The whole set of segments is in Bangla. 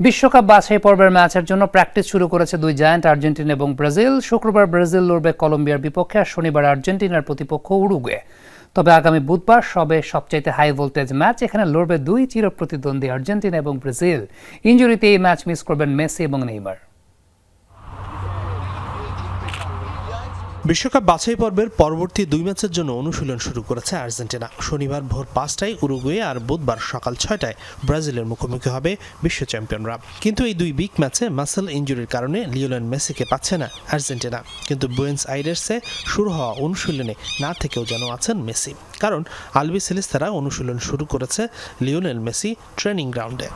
বিশ্বকাপ বাছাই পর্বের ম্যাচের জন্য প্র্যাকটিস শুরু করেছে দুই জায়ান্ট, আর্জেন্টিনা এবং ব্রাজিল। শুক্রবার ব্রাজিল লড়বে কলম্বিয়ার বিপক্ষে আর শনিবার আর্জেন্টিনার প্রতিপক্ষ উরুগুয়ে। তবে আগামী বুধবার সবে সবচাইতে হাই ভোল্টেজ ম্যাচ এখানে লড়বে দুই চিরপ্রতিদ্বন্দ্বী আর্জেন্টিনা এবং ব্রাজিল। ইঞ্জুরিতে এই ম্যাচ মিস করবেন মেসি এবং নেইমার। বিশ্বকাপ বাছাই পর্বের পরবর্তী দুই ম্যাচের জন্য অনুশীলন শুরু করেছে আর্জেন্টিনা। শনিবার ভোর পাঁচটায় উরুগুয়ে আর বুধবার সকাল ছয়টায় ব্রাজিলের মুখোমুখি হবে বিশ্ব চ্যাম্পিয়নরা। কিন্তু এই দুই বিগ ম্যাচে মাসেল ইঞ্জুরির কারণে লিওনেল মেসিকে পাচ্ছে না আর্জেন্টিনা। কিন্তু বুয়েন্স আইরেসে শুরু হওয়া অনুশীলনে না থেকেও যেন আছেন মেসি। কারণ আলবি সেলিস্তারা অনুশীলন শুরু করেছে লিওনেল মেসি ট্রেনিং গ্রাউন্ডে।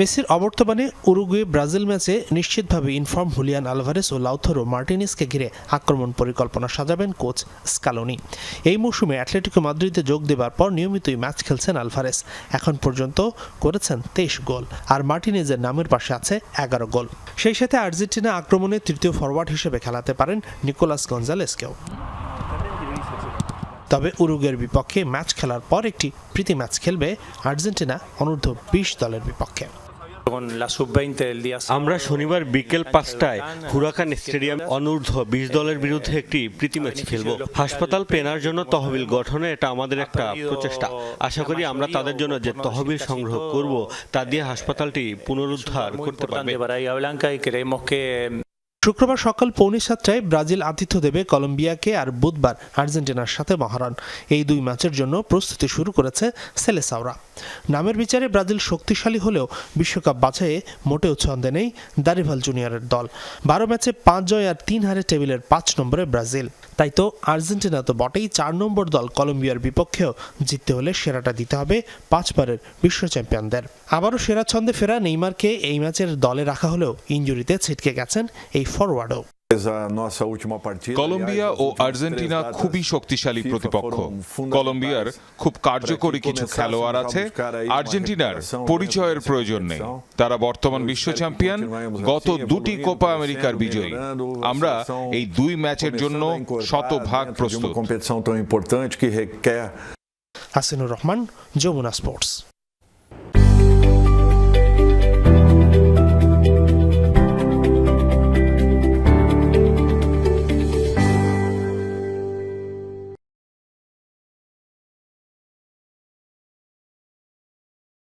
মেসির অবর্তমানে উরুগুয়ে ব্রাজিল ম্যাচে নিশ্চিতভাবে ইনফর্ম হুলিয়ান আলভারেস ও লাউথরো মার্টিনিসকে ঘিরে আক্রমণ পরিকল্পনা সাজাবেন কোচ স্কালোনি। এই মৌসুমে অ্যাটলেটিকো মাদ্রিদে যোগ দেবার পর নিয়মিতই ম্যাচ খেলছেন আলভারেস। এখন পর্যন্ত করেছেন তেইশ গোল আর মার্টিনেজের নামের পাশে আছে এগারো গোল। সেই সাথে আর্জেন্টিনা আক্রমণে তৃতীয় ফরওয়ার্ড হিসেবে খেলাতে পারেন নিকোলাস গঞ্জালেসকেও। তবে উরুগের বিপক্ষে ম্যাচ খেলার পর একটি প্রীতি ম্যাচ খেলবে আর্জেন্টিনা অনূর্ধ্ব বিশ দলের বিপক্ষে। আমরা শনিবার বিকেল পাঁচটায় হুরাকান স্টেডিয়াম অনূর্ধ্ব বিশ দলের বিরুদ্ধে একটি প্রীতি ম্যাচ খেলব। হাসপাতাল পেনার জন্য তহবিল গঠনে এটা আমাদের একটা প্রচেষ্টা। আশা করি আমরা তাদের জন্য যে তহবিল সংগ্রহ করব তা দিয়ে হাসপাতালটি পুনরুদ্ধার করতে পারবে। শুক্রবার সকাল পৌনে সাতটায় ব্রাজিল আতিথ্য দেবে কলম্বিয়াকে আর বুধবার আর্জেন্টিনার সাথে মহারণ। এই দুই ম্যাচের জন্য প্রস্তুতি শুরু করেছে সেলেসাওরা। নামের বিচারে ব্রাজিল শক্তিশালী হলেও বিশ্বকাপ বাছাইয়ে মোটেও ছন্দে নেই দারিভাল জুনিয়রের দল। বারো ম্যাচে পাঁচ জয় আর তিন হারে টেবিলের পাঁচ নম্বরে ব্রাজিল। তাই তো আর্জেন্টিনা তো বটেই চার নম্বর দল কলম্বিয়ার বিপক্ষেও জিততে হলে সেরাটা দিতে হবে পাঁচবারের বিশ্ব চ্যাম্পিয়নদের। আবারও সেরা ছন্দে ফেরা নেইমারকে এই ম্যাচের দলে রাখা হলেও ইঞ্জুরিতে ছিটকে গেছেন এই ফরওয়ার্ডও কলম্বিয়া ও আর্জেন্টিনা খুবই শক্তিশালী প্রতিপক্ষ। কলম্বিয়ার খুব কার্যকরী কিছু খেলোয়াড় আছে। আর্জেন্টিনার পরিচয়ের প্রয়োজন নেই। তারা বর্তমান বিশ্ব চ্যাম্পিয়ন গত দুটি কোপা আমেরিকার বিজয়ী। আমরা এই দুই ম্যাচের জন্য শতভাগ প্রস্তুত। হাসিনুর রহমান যমুনা স্পোর্টস।